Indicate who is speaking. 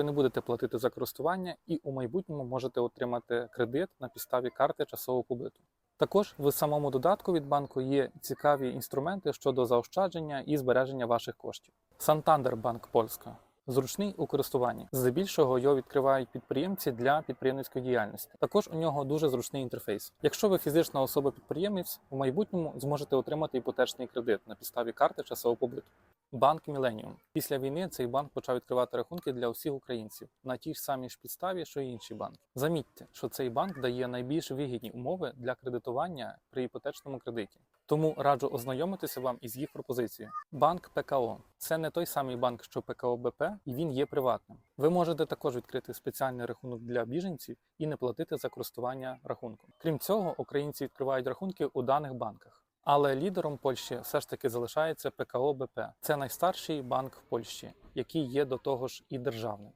Speaker 1: Ви не будете платити за користування і у майбутньому можете отримати кредит на підставі карти часового побиту. Також в самому додатку від банку є цікаві інструменти щодо заощадження і збереження ваших коштів. Santander Банк Польська зручний у користуванні. Здебільшого його відкривають підприємці для підприємницької діяльності. Також у нього дуже зручний інтерфейс. Якщо ви фізична особа-підприємець, у майбутньому зможете отримати іпотечний кредит на підставі карти часового побиту. Банк Міленіум після війни цей банк почав відкривати рахунки для усіх українців на тій ж самій ж підставі, що й інші банки. Замітьте, що цей банк дає найбільш вигідні умови для кредитування при іпотечному кредиті. Тому раджу ознайомитися вам із їх пропозицією. Банк ПКО це не той самий банк, що ПКО БП, і він є приватним. Ви можете також відкрити спеціальний рахунок для біженців і не платити за користування рахунком. Крім цього, українці відкривають рахунки у даних банках. Але лідером Польщі все ж таки залишається ПКО БП. Це найстарший банк в Польщі, який є до того ж і державним.